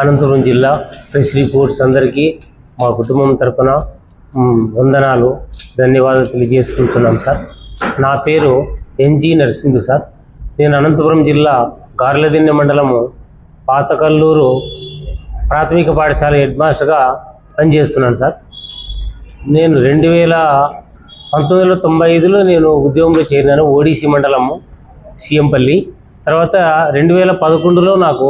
అనంతపురం జిల్లా press reports అందరికీ మా కుటుంబం తరఫున వందనాలు ధన్యవాదాలు తెలియజేసుకుంటున్నాం సార్. నా పేరు ఎన్జి నరసింహు సార్. నేను అనంతపురం జిల్లా గార్లదిన్నె మండలము పాతకల్లూరు ప్రాథమిక పాఠశాల హెడ్ మాస్టర్గా పనిచేస్తున్నాను సార్. నేను రెండు వేల పంతొమ్మిది వందల తొంభై ఐదులో నేను ఉద్యోగంలో చేరినాను ఓడిసి మండలము సీఎంపల్లి. తర్వాత రెండు వేల పదకొండులో నాకు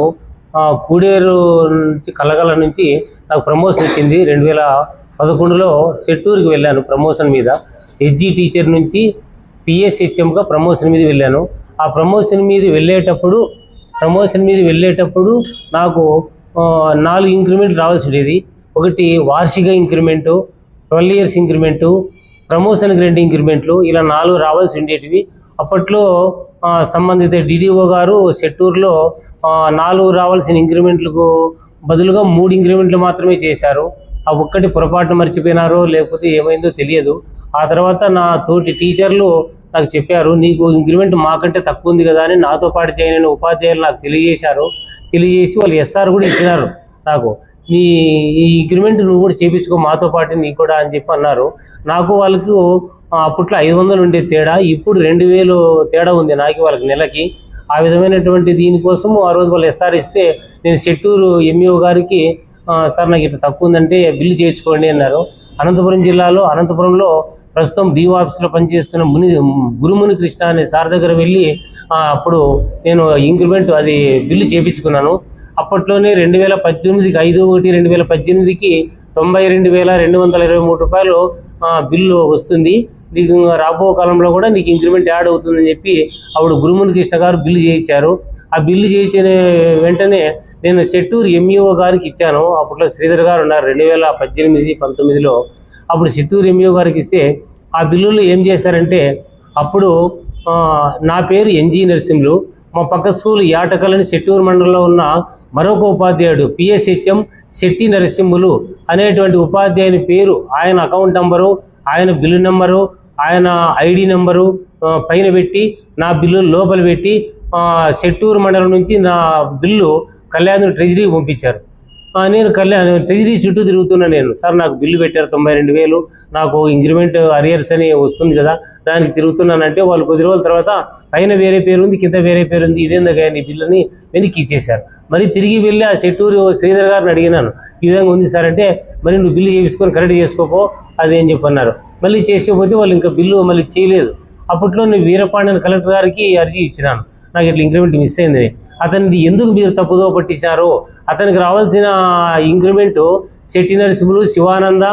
కూడేరు నుంచి కలగల నుంచి నాకు ప్రమోషన్ వచ్చింది. రెండు వేల పదకొండులో చెట్టూరుకి వెళ్ళాను ప్రమోషన్ మీద. ఎస్జీ టీచర్ నుంచి పిఎస్హెచ్ఎంగా ప్రమోషన్ మీద వెళ్ళాను. ఆ ప్రమోషన్ మీద వెళ్ళేటప్పుడు ప్రమోషన్ మీద వెళ్ళేటప్పుడు నాకు నాలుగు ఇంక్రిమెంట్ రావాల్సి ఉండేది ఒకటి వార్షిక ఇంక్రిమెంటు ట్వెల్వ్ ఇయర్స్ ఇంక్రిమెంటు ప్రమోషన్కి రెండు ఇంక్రిమెంట్లు ఇలా నాలుగు రావాల్సి ఉండేటివి. అప్పట్లో సంబంధిత డిడిఓ గారు సెట్టూరులో నాలుగు రావాల్సిన ఇంక్రిమెంట్లకు బదులుగా మూడు ఇంక్రిమెంట్లు మాత్రమే చేశారు. ఆ ఒక్కటి పొరపాటు మర్చిపోయినారో లేకపోతే ఏమైందో తెలియదు. ఆ తర్వాత నా తోటి టీచర్లు నాకు చెప్పారు నీకు ఇంక్రిమెంట్ మాకంటే తక్కువ ఉంది కదా అని నాతో పాటు చేయని ఉపాధ్యాయులు నాకు తెలియజేశారు. తెలియజేసి వాళ్ళు ఎస్ఆర్ కూడా ఇచ్చినారు నాకు. నీ ఈ ఇంక్రిమెంట్ నువ్వు కూడా చేపించుకో మాతో పాటు నీకు కూడా అని చెప్పి అన్నారు. నాకు వాళ్ళకు అప్పట్లో ఐదు వందలు ఉండే తేడా ఇప్పుడు రెండు వేలు తేడా ఉంది నాకు వాళ్ళకి నెలకి. ఆ విధమైనటువంటి దీనికోసం ఆ రోజు వాళ్ళు ఎస్ఆర్ ఇస్తే నేను సెట్టూరు ఎంఈఓ గారికి సార్ నాకు ఇట్లా తక్కువ ఉందంటే బిల్లు చేయించుకోండి అన్నారు. అనంతపురం జిల్లాలో అనంతపురంలో ప్రస్తుతం బీఓ ఆఫీస్లో పనిచేస్తున్న ముని గురుముని కృష్ణ అనే సార్ దగ్గర వెళ్ళి అప్పుడు నేను ఇంక్రిమెంట్ అది బిల్లు చేయించుకున్నాను. అప్పట్లోనే రెండు వేల పద్దెనిమిదికి ఐదు ఒకటి రెండు వేల పద్దెనిమిదికి తొంభై రెండు వేల రెండు వందల ఇరవై మూడు రూపాయలు బిల్లు వస్తుంది. నీకు రాబో కాలంలో కూడా నీకు ఇంక్రిమెంట్ యాడ్ అవుతుందని చెప్పి ఆవిడ గురుముని కృష్ణ గారు బిల్లు చేయించారు. ఆ బిల్లు చేయించిన వెంటనే నేను చెట్టూరు ఎంఈఓ గారికి ఇచ్చాను. అప్పట్లో శ్రీధర్ గారు ఉన్నారు. రెండు వేల పద్దెనిమిది పంతొమ్మిదిలో అప్పుడు చిత్తూరు ఎంఈఓ గారికి ఇస్తే ఆ బిల్లులు ఏం చేశారంటే అప్పుడు నా పేరు ఎన్జీ నరసింహులు. మా పక్క స్కూల్ యాటకలని చెట్టూరు మండలంలో ఉన్న మరొక ఉపాధ్యాయుడు పిఎస్హెచ్ఎం శెట్టి నరసింహులు అనేటువంటి ఉపాధ్యాయుని పేరు ఆయన అకౌంట్ నంబరు ఆయన బిల్లు నెంబరు ఆయన ఐడి నెంబరు పైన పెట్టి నా బిల్లు లోపల పెట్టి సెట్టూరు మండలం నుంచి నా బిల్లు కళ్యాణ్ ట్రెజరీ పంపించారు. నేను కళ్యాణ్ ట్రెజరీ చుట్టూ తిరుగుతున్నా నేను. సార్ నాకు బిల్లు పెట్టారు తొంభై రెండు వేలు. నాకు ఇంక్రిమెంట్ అరియర్స్ అని వస్తుంది కదా దానికి తిరుగుతున్నానంటే వాళ్ళు కొద్ది రోజుల తర్వాత పైన వేరే పేరు ఉంది కింద వేరే పేరు ఉంది ఇదేందుకు నీ బిల్లుని వెనక్కి ఇచ్చేశారు. మరి తిరిగి వెళ్ళి ఆ చెట్టూరు శ్రీధర్ గారిని అడిగినాను. ఈ విధంగా ఉంది సార్ అంటే మరి నువ్వు బిల్లు చేయించుకొని కరెక్ట్ చేసుకోపో అదేం అని చెప్పన్నారు. మళ్ళీ చేసేపోతే వాళ్ళు ఇంకా బిల్లు మళ్ళీ చేయలేదు. అప్పట్లో నేను వీరపాండ్యన్ కలెక్టర్ గారికి అర్జీ ఇచ్చినాను. నాకు ఇట్లా ఇంక్రిమెంట్ మిస్ అయింది. అతనిది ఎందుకు మీరు తప్పుదో పట్టించారు అతనికి రావాల్సిన ఇంక్రిమెంట్ సెట్టి నరసింహులు శివానంద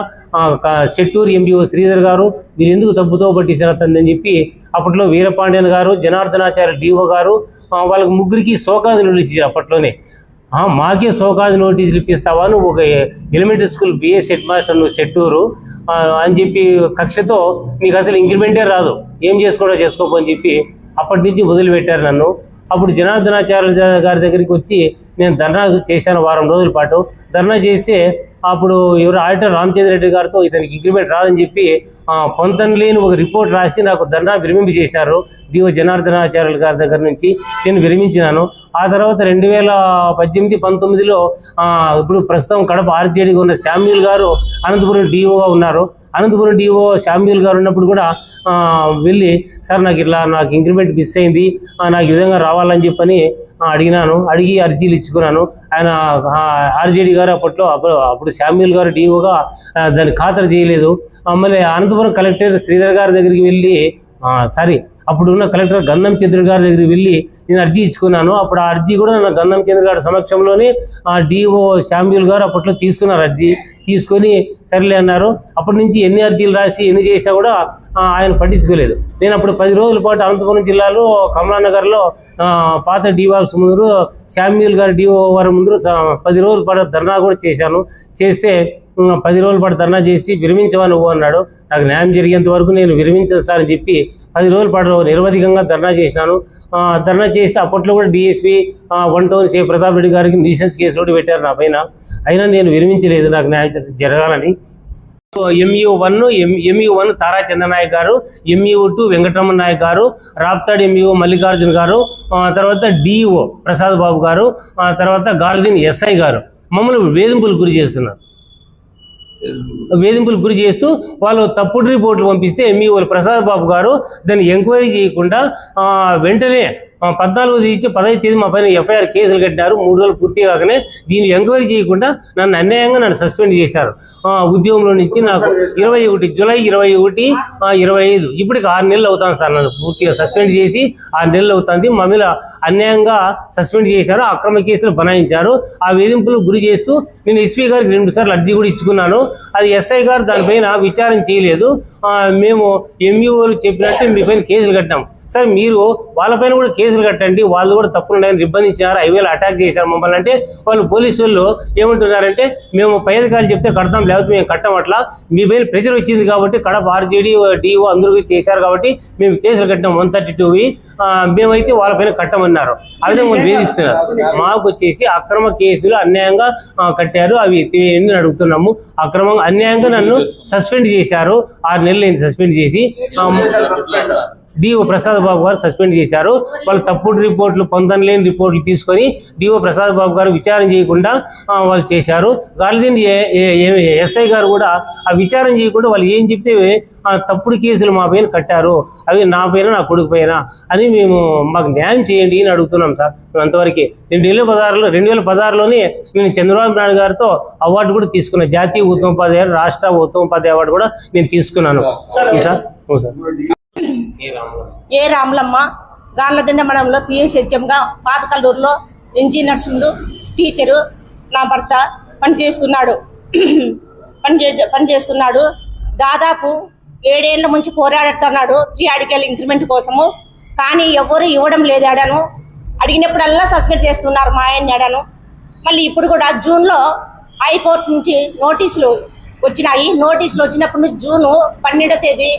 చెట్టూరు ఎంపీఓ శ్రీధర్ గారు మీరు ఎందుకు తప్పుతో పట్టించారు అతనిదని అని చెప్పి అప్పట్లో వీరపాండ్యన్ గారు జనార్దనాచార్య డిఓ గారు వాళ్ళకి ముగ్గురికి సోకాజు ఇచ్చారు అప్పట్లోనే. మాకే సోకాజు నోటీసులు ఇప్పిస్తావా? నువ్వు ఒక elementary school BS head master నువ్వు సెట్టూరు అని చెప్పి కక్షతో నీకు అసలు ఇంక్రిమెంటే రాదు. ఏం చేసుకోవడం చేసుకోపో అని చెప్పి అప్పటి నుంచి వదిలిపెట్టారు నన్ను. అప్పుడు జనార్దనాచార్య గారి దగ్గరికి వచ్చి నేను ధర్నా చేశాను వారం రోజుల పాటు. ధర్నా చేస్తే అప్పుడు ఎవరు ఆడిటర్ రామచంద్ర రెడ్డి గారితో ఇతనికి ఇంక్రిమెంట్ రాదని చెప్పి ఆ, పొంతన లేని ఒక రిపోర్ట్ రాసి నాకు ధర్నా విరమింపు చేశారు డిఓ జనార్దనాచార్యుల గారి దగ్గర నుంచి. నేను విరమించినాను. ఆ తర్వాత రెండు వేల పద్దెనిమిది పంతొమ్మిదిలో ఇప్పుడు ప్రస్తుతం కడప ఆర్జేడీగా ఉన్న శామ్యూల్ గారు అనంతపురం డిఓగా ఉన్నారు. అనంతపురం డిఓ శామ్యూల్ గారు ఉన్నప్పుడు కూడా వెళ్ళి సార్ నాకు ఇట్లా నాకు ఇంక్రిమెంట్ మిస్ అయింది నాకు ఈ విధంగా రావాలని చెప్పని అడిగినాను. అడిగి అర్జీలు ఇచ్చుకున్నాను. ఆయన ఆర్జేడీ గారు అప్పట్లో అప్పుడు అప్పుడు శామ్యూల్ గారు డిఓగా దాన్ని ఖాతరు చేయలేదు. మళ్ళీ అనంతపురం కలెక్టర్ శ్రీధర్ గారి దగ్గరికి వెళ్ళి సారీ అప్పుడు ఉన్న కలెక్టర్ గంధం చంద్రుడు గారి దగ్గరికి వెళ్ళి నేను అర్జీ ఇచ్చుకున్నాను. అప్పుడు ఆ అర్జీ కూడా నా గంధం చంద్రుడు గారి సమక్షంలోనే ఆ డిఓ శామ్యూల్ గారు అప్పట్లో తీసుకున్నారు అర్జీ. తీసుకొని సరేలే అన్నారు. అప్పటి నుంచి ఎన్ని అర్జీలు రాసి ఎన్ని చేసినా కూడా ఆయన పట్టించుకోలేదు. నేను అప్పుడు పది రోజుల పాటు అనంతపురం జిల్లాలో కమలానగర్లో పాత డివాప్స్ ముందు శామ్యూల్ గారి డిఓ వారి ముందు పది రోజుల పాటు ధర్నా కూడా చేశాను. చేస్తే పది రోజులు పాటు ధర్నా చేసి విరమించవా నువ్వు అన్నాడు. నాకు న్యాయం జరిగేంత వరకు నేను విరమించేస్తానని చెప్పి పది రోజుల పాటు నిరవధికంగా ధర్నా చేసినాను. ధర్నా చేస్తే అప్పట్లో కూడా DSP one town Shri Pratap Reddy గారికి న్యూసెన్స్ కేసు కూడా పెట్టారు నా పైన. అయినా నేను విరమించలేదు నాకు న్యాయం జరగాలని. MEO one MEO one Tara Chandranayak గారు ఎంఈఓ టూ వెంకటరమణ నాయక్ గారు రాప్తాడ్ ఎంఈఓ మల్లికార్జున గారు ఆ తర్వాత డిఓ ప్రసాద్ బాబు గారు ఆ తర్వాత గార్దిన్ ఎస్ఐ గారు. మమ్మల్ని వేధింపులు గురి చేస్తున్నారు. వేధింపులు గురి చేస్తూ వాళ్ళు తప్పుడు రిపోర్ట్లు పంపిస్తే ఎంఈఓ ప్రసాద్ బాబు గారు దాన్ని ఎంక్వైరీ చేయకుండా వెంటనే పద్నాలుగు ఇచ్చి పదహైదు తేదీ మా పైన ఎఫ్ఐఆర్ కేసులు కట్టినారు. మూడు రోజులు పూర్తి కాకనే దీన్ని ఎంక్వైరీ చేయకుండా నన్ను అన్యాయంగా నన్ను సస్పెండ్ చేశారు. ఉద్యోగంలో నుంచి నాకు ఇరవై ఒకటి జూలై ఇరవై ఒకటి ఇరవై ఐదు. ఇప్పటికి ఆరు నెలలు అవుతాను సార్ నన్ను పూర్తిగా సస్పెండ్ చేసి ఆరు నెలలు అవుతుంది. మా మీద అన్యాయంగా సస్పెండ్ చేశారు అక్రమ కేసులు బనాయించారు. ఆ వేధింపులు గురి చేస్తూ నేను ఎస్పీ గారికి రెండు సార్లు అర్జీ కూడా ఇచ్చుకున్నాను. అది ఎస్ఐ గారు దానిపైన విచారణ చేయలేదు. మేము ఎంఈఓలు చెప్పినట్టు మీ పైన కేసులు కట్టాం సార్ మీరు వాళ్ళపైన కూడా కేసులు కట్టండి వాళ్ళు కూడా తప్పులున్నాయని నిర్బంధించారు హైవేలో అటాక్ చేశారు మమ్మల్ని అంటే వాళ్ళు పోలీసు వాళ్ళు ఏమంటున్నారంటే మేము పై అధికారులు చెప్తే కడతాం లేకపోతే మేము కట్టం అట్లా. మీ పైన ప్రెజర్ వచ్చింది కాబట్టి కడప ఆర్జేడీ డిఓ అందరూ చేశారు కాబట్టి మేము కేసులు కట్టాం వన్ థర్టీ టూవి మేమైతే వాళ్ళపైన కట్టమన్నారు. ఆ విధంగా వేధిస్తున్నారు. మాకు వచ్చేసి అక్రమ కేసులు అన్యాయంగా కట్టారు. అవి ఎన్ని అడుగుతున్నాము? అక్రమంగా అన్యాయంగా నన్ను సస్పెండ్ చేశారు. ఆరు నెలలు సస్పెండ్ చేసి. డిఓ ప్రసాద్ బాబు గారు సస్పెండ్ చేశారు. వాళ్ళు తప్పుడు రిపోర్ట్లు పొందలేని రిపోర్ట్లు తీసుకొని డిఓ ప్రసాద్ బాబు గారు విచారణ చేయకుండా వాళ్ళు చేశారు. గాలిదిండి ఎస్ఐ గారు కూడా ఆ విచారణ చేయకుండా వాళ్ళు ఏం చెప్తే తప్పుడు కేసులు మా పైన కట్టారు. అవి నా పైన నా కొడుకు పైన అని మేము మాకు న్యాయం చేయండి అని అడుగుతున్నాం సార్ మేము అంతవరకే. రెండు వేల పదహారులో రెండు వేల పదహారులోనే నేను చంద్రబాబు నాయుడు గారితో అవార్డు కూడా తీసుకున్నాను జాతీయ ఉత్తమోపాధ్యాయ రాష్ట్ర ఉత్తమోపాధ్యాయ అవార్డు కూడా నేను తీసుకున్నాను. సార్. ఏ రాములమ్మ? గార్లదిండ మండలంలో పిఎస్హెచ్ఎంగా పాతకల్లూరులో ఇంజనీర్సిండు టీచరు నా భర్త పనిచేస్తున్నాడు. పని పనిచేస్తున్నాడు. దాదాపు ఏడేళ్ళ నుంచి పోరాడుతున్నాడు ప్రీ ఇంక్రిమెంట్ కోసము. కానీ ఎవరు ఇవ్వడం లేదు అడను అడిగినప్పుడల్లా సస్పెండ్ చేస్తున్నారు మా ఆయన్ని అడను మళ్ళీ ఇప్పుడు కూడా జూన్లో హైకోర్టు నుంచి నోటీసులు వచ్చినాయి. నోటీసులు వచ్చినప్పుడు జూను పన్నెండో తేదీ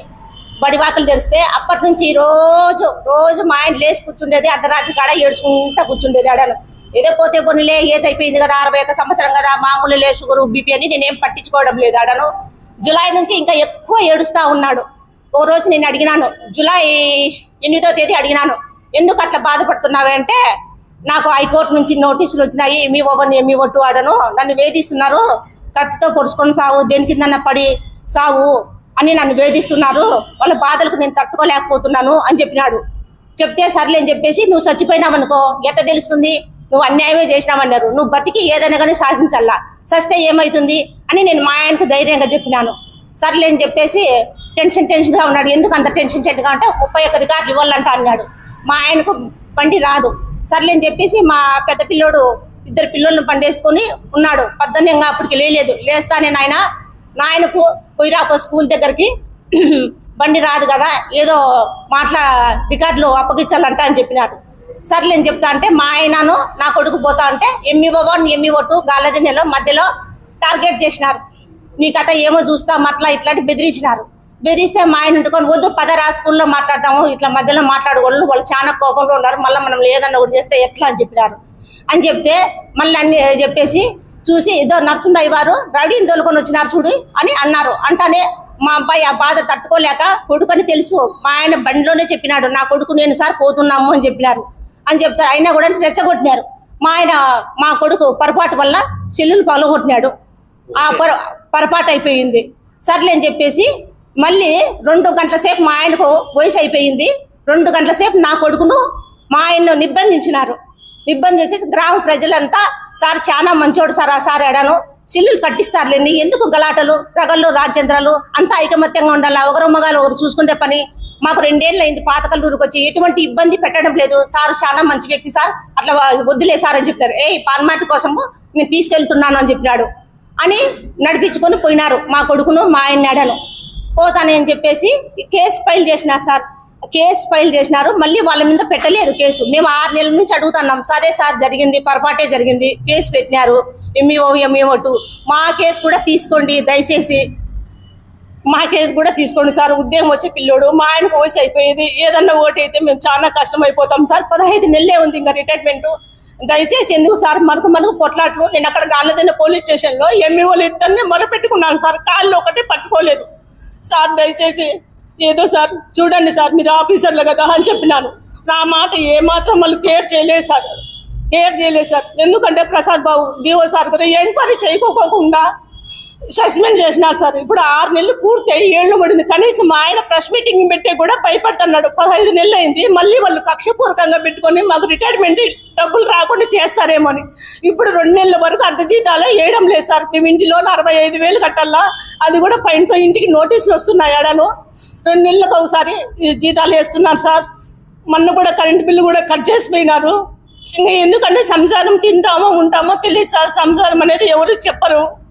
బడివాకలు తెరిస్తే అప్పటి నుంచి రోజు రోజు మా ఆయన లేచి కూర్చుండేది అర్ధరాత్రి కాడ ఏడ్చుకుంటా కూర్చుండేది అడను ఏదో పోతే కొన్నిలే ఏజ్ అయిపోయింది కదా అరవై ఒక్క సంవత్సరం కదా మామూలు లే షుగర్ బీపీ అని నేనేం పట్టించుకోవడం లేదు అడను జులై నుంచి ఇంకా ఎక్కువ ఏడుస్తా ఉన్నాడు. ఓ రోజు నేను అడిగినాను జులై ఎనిమిదో తేదీ అడిగినాను ఎందుకు అట్లా బాధపడుతున్నావంటే నాకు హైకోర్టు నుంచి నోటీసులు వచ్చినాయి మీ ఓవన్ మీ ఒట్టు ఆడను నన్ను వేధిస్తున్నారు కత్తితో పొడుచుకొని సావు దేని కిందన్న పడి సావు. అని నన్ను వేధిస్తున్నారు. వాళ్ళ బాధలకు నేను తట్టుకోలేకపోతున్నాను అని చెప్పినాడు. చెప్తే సర్లే అని చెప్పేసి నువ్వు చచ్చిపోయినావనుకో ఎట్ట తెలుస్తుంది? నువ్వు అన్యాయమే చేసినావన్నారు నువ్వు బతికి ఏదైనా కానీ సాధించాలా? సస్తే ఏమవుతుంది అని నేను మా ఆయనకు ధైర్యంగా చెప్పినాను. సర్లే అని చెప్పేసి టెన్షన్ టెన్షన్గా ఉన్నాడు. ఎందుకు అంత టెన్షన్ టెన్షన్గా అంటే ముప్పై ఒక్క రికార్డులు ఇవ్వాలంట అన్నాడు. మా ఆయనకు బండి రాదు. సర్లే అని చెప్పేసి మా పెద్ద పిల్లోడు ఇద్దరు పిల్లల్ని పండేసుకొని ఉన్నాడు. పద్దెనిమిది అప్పటికి లేలేదు. లేస్తానే నాయన నాయనకు పోయిరాపో స్కూల్ దగ్గరికి బండి రాదు కదా ఏదో మాట్లా రికార్డులు అప్పగించాలంట అని చెప్పినాడు. సర్లే అని చెప్తా అంటే మా ఆయనను నా కొడుకు పోతా అంటే ఎంఈఓ వన్ ఎంఈఓ టూ గాలదిన్నెలో మధ్యలో టార్గెట్ చేసినారు. నీ కథ ఏమో చూస్తాం అట్లా ఇట్లాంటి బెదిరించినారు. బెదిరిస్తే మా ఆయన ఉంటుకొని వద్దు పదరా స్కూల్లో మాట్లాడతాము ఇట్లా మధ్యలో మాట్లాడకూడదు వాళ్ళు చాలా కోపంలో ఉన్నారు మళ్ళీ మనం ఏదన్నా ఒకటి చేస్తే ఎట్లా? అని చెప్పినారు. అని చెప్తే మళ్ళీ అన్ని చెప్పేసి చూసి ఏదో నరసింహయ్య వారు రౌడీని తోలుకొని వచ్చినారు చూడు అని అన్నారు. అంటానే మా అబ్బాయి ఆ బాధ తట్టుకోలేక కొడుకని తెలుసు. మా ఆయన బండిలోనే చెప్పినాడు నా కొడుకు నేను సార్ పోతున్నాము అని చెప్పినారు. అని చెప్తారు. అయినా కూడా రెచ్చగొట్టినారు. మా ఆయన మా కొడుకు పొరపాటు వల్ల సెల్లులు పగలగొట్టినాడు. ఆ పొర పొరపాటు అయిపోయింది. సర్లే అని చెప్పేసి మళ్ళీ రెండు గంటల సేపు మా ఆయనకు వయసు అయిపోయింది. రెండు గంటల సేపు నా కొడుకును మా ఆయన్ను నిర్బంధించినారు నిర్బంధించి గ్రామ ప్రజలంతా సార్ చాలా మంచోడు సార్ ఆ సార్ ఎడాను. సిల్లులు కట్టిస్తారులేండి ఎందుకు గలాటలు? రగళ్ళు రాజ్యంద్రాలు అంతా ఐకమత్యంగా ఉండాలా? ఒకరు మగాలు ఒకరు చూసుకుంటే పని. మాకు రెండేళ్ళు అయింది పాతకల్లూరుకి వచ్చి ఎటువంటి ఇబ్బంది పెట్టడం లేదు. సార్ చాలా మంచి వ్యక్తి సార్. అట్లా వద్దులే సార్ అని చెప్పారు ఏ పాన్మాట కోసము నేను తీసుకెళ్తున్నాను అని చెప్పినాడు. అని నడిపించుకొని పోయినారు మా కొడుకును మా ఆయన అడను పోతానని అని చెప్పేసి కేసు ఫైల్ చేసినారు సార్. కేసు ఫైల్ చేసినారు మళ్ళీ వాళ్ళ మీద పెట్టలేదు కేసు. మేము ఆరు నెలల నుంచి అడుగుతున్నాం సరే సార్ జరిగింది పొరపాటే జరిగింది కేసు పెట్టినారు ఎంఈఓ ఎంఈఓ టూ మా కేసు కూడా తీసుకోండి దయచేసి. మా కేసు కూడా తీసుకోండి సార్ ఉద్యోగం వచ్చే పిల్లోడు మా ఆయనకు వయసు అయిపోయేది ఏదన్నా ఓటు అయితే మేము చాలా కష్టం అయిపోతాం సార్. పదహైదు నెలలే ఉంది ఇంకా రిటైర్మెంట్. దయచేసి ఎందుకు సార్ మనకు మనకు పొట్లాట్లు నేను అక్కడ గాలదిన్న పోలీస్ స్టేషన్లో ఎంఈఓలు ఎంఈ వాళ్ళు ఇద్దరిని మొరపెట్టుకున్నాను సార్ కాళ్ళు ఒకటి పట్టుకోలేదు. సార్ దయచేసి. ఏదో సార్ చూడండి సార్ మీరు ఆఫీసర్లు కదా అని చెప్పినాను. నా మాట ఏమాత్రం వాళ్ళు కేర్ చేయలేదు సార్. కేర్ చేయలేదు సార్. ఎందుకంటే ప్రసాద్ బాబు డిఓ సార్ కూడా ఎంక్వైరీ చేయకోకుండా సస్పెండ్ చేసినారు సార్. ఇప్పుడు ఆరు నెలలు పూర్తి ఏళ్ళు పడింది. కనీసం మా ఆయన ప్రెస్ మీటింగ్ పెట్టే కూడా భయపడుతున్నాడు. పదహైదు నెలలు అయింది. మళ్ళీ వాళ్ళు కక్షపూర్వకంగా పెట్టుకొని మాకు రిటైర్మెంట్ డబ్బులు రాకుండా చేస్తారేమో అని. ఇప్పుడు రెండు నెలల వరకు అర్ధ జీతాలే వేయడం లేదు సార్. మేము ఇంటిలో అరవై ఐదు వేలు కట్టాలా? అది కూడా పైనతో ఇంటికి నోటీసులు వస్తున్నాయి ఆడను. రెండు నెలలకు ఒకసారి జీతాలు వేస్తున్నారు సార్. మొన్న కూడా కరెంట్ బిల్లు కూడా కట్ చేసిపోయినారు. ఇంకా ఎందుకంటే సంసారం తింటామో ఉంటామో తెలియదు సార్. సంసారం అనేది ఎవరు చెప్పరు.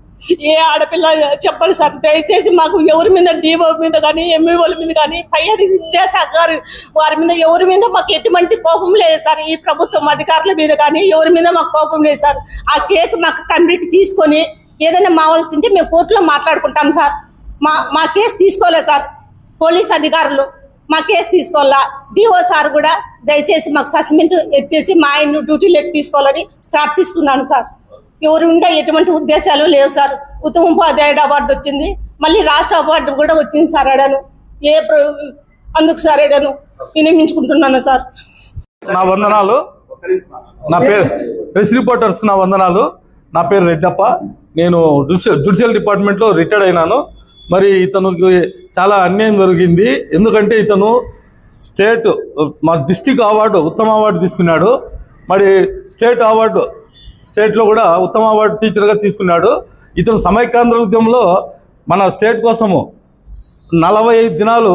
ఏ ఆడపిల్ల చెప్పాలి సార్ దయచేసి మాకు ఎవరి మీద డీఓ మీద కానీ ఎంఈఓల మీద కానీ పై అది విద్యాశాఖ గారు వారి మీద ఎవరి మీద మాకు ఎటువంటి కోపం లేదు సార్. ఈ ప్రభుత్వం అధికారుల మీద కానీ ఎవరి మీద మాకు కోపం లేదు సార్. ఆ కేసు మాకు కంప్లీట్ తీసుకొని ఏదైనా మావలసింటే మేము కోర్టులో మాట్లాడుకుంటాం సార్. మా మా కేసు తీసుకోలేదు సార్. పోలీస్ అధికారులు మా కేసు తీసుకోవాలా? డిఓ సార్ కూడా దయచేసి మాకు సస్పెండ్ ఎత్తేసి మా ఆయన డ్యూటీలోకి తీసుకోవాలని ప్రార్థిస్తున్నాను సార్. ఎవరుండే ఎటువంటి ఉద్దేశాలు లేవు సార్. ఉత్తమ ఉపాధ్యాయుడు అవార్డు వచ్చింది. మళ్ళీ రాష్ట్ర అవార్డు కూడా వచ్చింది సార్ అడాను ఏ అందుకు సార్ అడాను వినియోగించుకుంటున్నాను సార్. నా వందనాలు. నా పేరు ప్రెస్ రిపోర్టర్స్ నా వందనాలు. నా పేరు రెడ్డప్ప. నేను జుడిషియల్ జుడిషియల్ డిపార్ట్మెంట్లో రిటైర్డ్ అయినాను. మరి ఇతనికి చాలా అన్యాయం జరిగింది. ఎందుకంటే ఇతను స్టేట్ మా డిస్టిక్ అవార్డు ఉత్తమ అవార్డు తీసుకున్నాడు. మరి స్టేట్ అవార్డు స్టేట్లో కూడా ఉత్తమ అవార్డు టీచర్గా తీసుకున్నాడు. ఇతను సమైక్యాంధ్ర ఉద్యమంలో మన స్టేట్ కోసము నలభై ఐదు దినాలు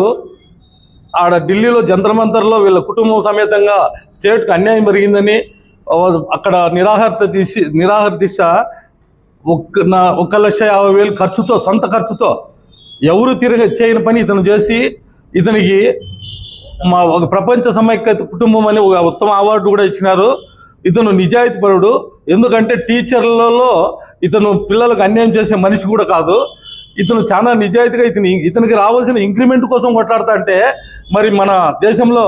ఆడ ఢిల్లీలో జంతర్మంతర్లో వీళ్ళ కుటుంబం సమేతంగా స్టేట్కు అన్యాయం జరిగిందని అక్కడ నిరాహార తీసి నిరాహార దీక్ష ఒక్క నా ఒక లక్ష యాభై వేలు ఖర్చుతో సొంత ఖర్చుతో ఎవరు తిరగ చేయని పని ఇతను చేసి ఇతనికి మా ఒక ప్రపంచ సమైక్యత కుటుంబం అని ఒక ఉత్తమ అవార్డు కూడా ఇచ్చినారు. ఇతను నిజాయితీపరుడు ఎందుకంటే టీచర్లలో ఇతను పిల్లలకు అన్యాయం చేసే మనిషి కూడా కాదు. ఇతను చాలా నిజాయితీగా ఇతని ఇతనికి రావాల్సిన ఇంక్రిమెంట్ కోసం కొట్లాడతా అంటే మరి మన దేశంలో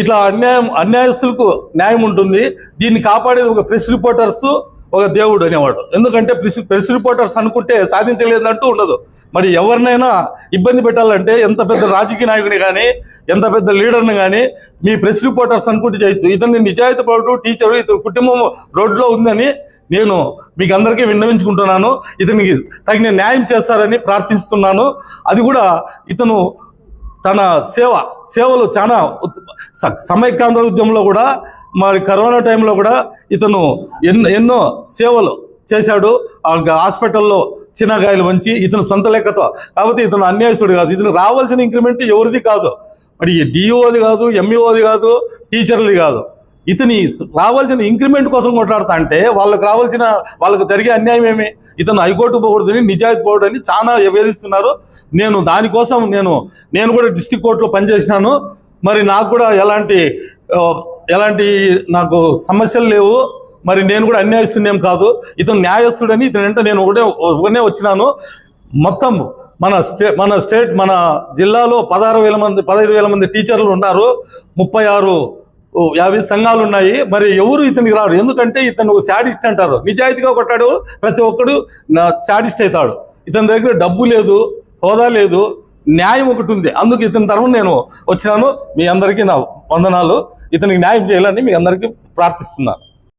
ఇట్లా అన్యాయం అన్యాయస్తులకు న్యాయం ఉంటుంది. దీన్ని కాపాడేది ఒక ప్రెస్ రిపోర్టర్స్ ఒక దేవుడు అనేవాడు. ఎందుకంటే ప్రెస్ ప్రెస్ రిపోర్టర్స్ అనుకుంటే సాధించలేదంటూ ఉండదు. మరి ఎవరినైనా ఇబ్బంది పెట్టాలంటే ఎంత పెద్ద రాజకీయ నాయకుని కానీ ఎంత పెద్ద లీడర్ని కానీ మీ ప్రెస్ రిపోర్టర్స్ అనుకుంటే చేయొచ్చు. ఇతన్ని నిజాయితీ పడు టీచరు ఇతని కుటుంబం రోడ్లో ఉందని నేను మీకు అందరికీ విన్నవించుకుంటున్నాను. ఇతనికి తగిన న్యాయం చేస్తారని ప్రార్థిస్తున్నాను. అది కూడా ఇతను తన సేవ సేవలు చాలా ఉత్- సమైక్యాంధ్ర ఉద్యమంలో కూడా మరి కరోనా టైంలో కూడా ఇతను ఎన్నో ఎన్నో సేవలు చేశాడు. ఆ గ- హాస్పిటల్లో చిన్నగాయలు వంచి ఇతను సొంత లెక్కతో. కాకపోతే ఇతను అన్యాయసుడు కాదు. ఇతను రావాల్సిన ఇంక్రిమెంట్ ఎవరిది కాదు. మరి డిఓది కాదు ఎంఈఓది కాదు టీచర్ది కాదు. ఇతని రావాల్సిన ఇంక్రిమెంట్ కోసం కొట్లాడతా అంటే వాళ్ళకి రావాల్సిన వాళ్ళకి జరిగే అన్యాయం ఏమి? ఇతను హైకోర్టు పోకూడదని నిజాయితీ పోకూడదని చాలా వేధిస్తున్నారు. నేను దానికోసం నేను నేను కూడా డిస్టిక్ కోర్టులో పనిచేసినాను. మరి నాకు కూడా ఎలాంటి ఎలాంటి నాకు సమస్యలు లేవు. మరి నేను కూడా అన్యాయస్తున్నేం కాదు. ఇతను న్యాయస్తుడని ఇతను అంటే నేను ఒకటే ఒకనే వచ్చినాను. మొత్తం మన స్టే మన స్టేట్ మన జిల్లాలో పదహారు వేల మంది పదహైదు వేల మంది టీచర్లు ఉన్నారు. ముప్పై ఆరు యాభై సంఘాలు ఉన్నాయి. మరి ఎవరు ఇతనికి రారు? ఎందుకంటే ఇతను శాడిస్ట్ అంటారు. నిజాయితీగా కొట్టాడు. ప్రతి ఒక్కడు నా శాడిస్ట్ అవుతాడు. ఇతని దగ్గర డబ్బు లేదు హోదా లేదు. న్యాయం ఒకటి ఉంది. అందుకు ఇతని తరఫున నేను వచ్చినాను. మీ అందరికీ నా వందనాలు. ఇతనికి న్యాయం చేయాలని మీ అందరికీ ప్రార్థిస్తున్నాను.